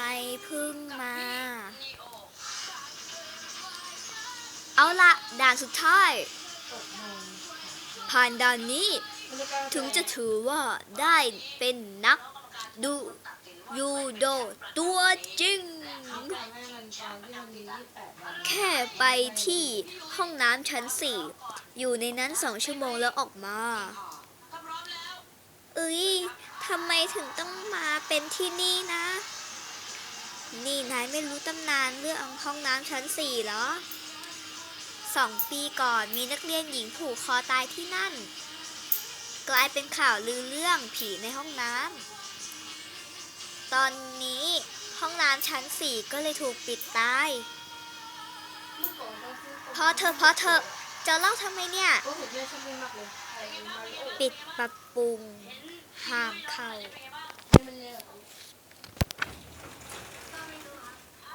มเพิ่งมา เอาละด่านสุดท้าย ผ่านด่านนี้ ถึงจะถือว่าได้เป็นนักดูยูโดตัวจริง แค่ไปที่ห้องน้ำชั้นสี่อยู่ในนั้นสองชั่วโมงแล้วออกมา เอ้ยทำไมถึงต้องมาเป็นที่นี่นะ นี่นายไม่รู้ตำนานเรื่องห้องน้ำชั้นสี่เหรอสองปีก่อนมีนักเรียนหญิงผูกคอตายที่นั่น กลายเป็นข่าวลือเรื่องผีในห้องน้ำตอนนี้ห้องน้ำชั้นสี่ก็เลยถูกปิดตายพอเธอพอเธอจะเล่าทำไมเนี่ย ปิดปรับปรุงห้ามเข้า นี่มันเนี่ย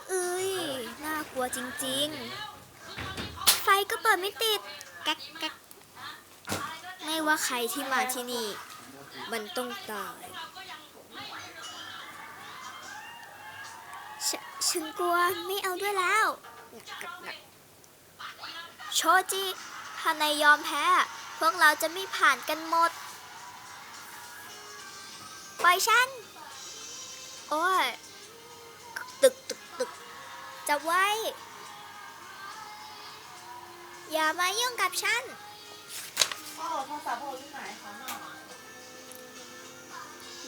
เอ้ย น่า กลัวจริง ๆ ไฟก็เปิดไม่ติดแก๊กแก๊กไม่ว่าใครที่มาที่นี่ มันต้องตายฉฉันกลัวไม่เอาด้วยแล้วโชจิถ้านายยอมแพ้ พวกเราจะไม่ผ่านกันหมด ปล่อยฉัน บไว้ อย่ามายุ่งกับฉันพ่อโทรศัพท์พ่อที่ไหนคะหน่อ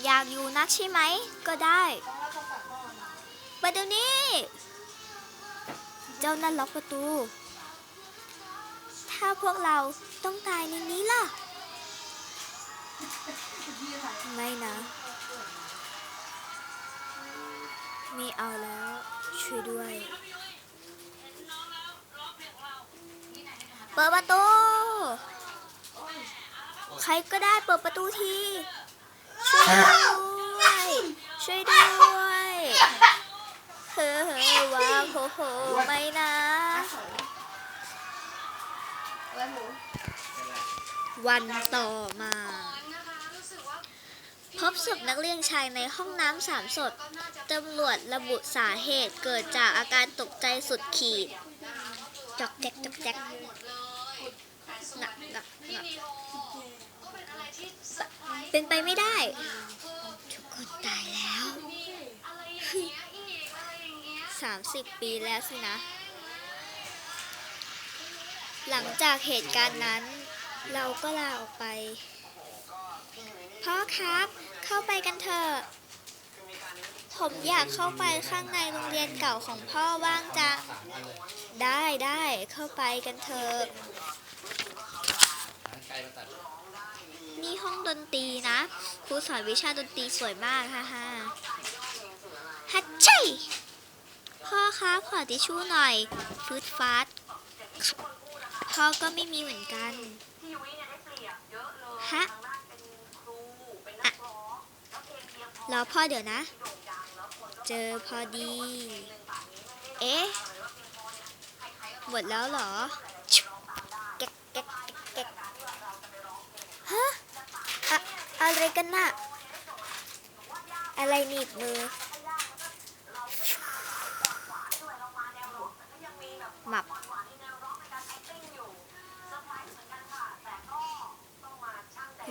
อยากอยู่นักใช่ไหม ก็ได้ ต้องรับโทรศัพท์พ่อน่อยเปิดเดี๋ยวนี้ เจ้านั่นล็อกประตู ถ้าพวกเราต้องตายในนี้ล่ะไหนไม่นะไม่เอาแล้ว ช่วยด้วย เปิดประตู ใครก็ได้เปิดประตูที ช่วยด้วย ช่วยด้วยเฮ้อเฮ้อว้าวโหโหไม่นะวันต่อมา ศพนักเรียนชายในห้องน้ำสามศพตำรวจระบุสาเหตุเกิดจากอาการตกใจสุดขีด จอกแจ๊กจอกแจ๊กหนักหนักหนักเป็นไปไม่ได้ ทุกคนตายแล้วสามสิบปีแล้วสินะ หลังจากเหตุการณ์นั้น เราก็ลาออกไปพ่อครับ เข้าไปกันเถอะ ผมอยากเข้าไปข้างในโรงเรียนเก่าของพ่อว่างจัง ได้ได้เข้าไปกันเถอะ นี่ห้องดนตรีนะครูสอนวิชาดนตรีสวยมากฮ่าฮ่าฮัตชัยพ่อครับขอทิชชู่หน่อยฟืดฟาดพ่อก็ไม่มีเหมือนกันฮะอะร อพ่อเดี๋ยวนะ เจอพอดี เอ๊ะหมดแล้วเหรอแก๊กแก๊กแก๊กแก๊กฮะอะอะไรกันน่ะ อะไรหนีบมือ หมับ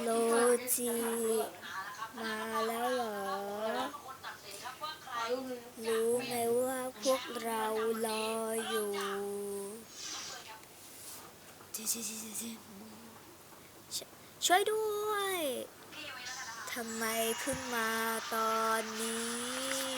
โลจิมาแล้วเหรอ รู้ไหมว่าพวกเรารออยู่ช่วยด้วยทำไมเพิ่งมาตอนนี้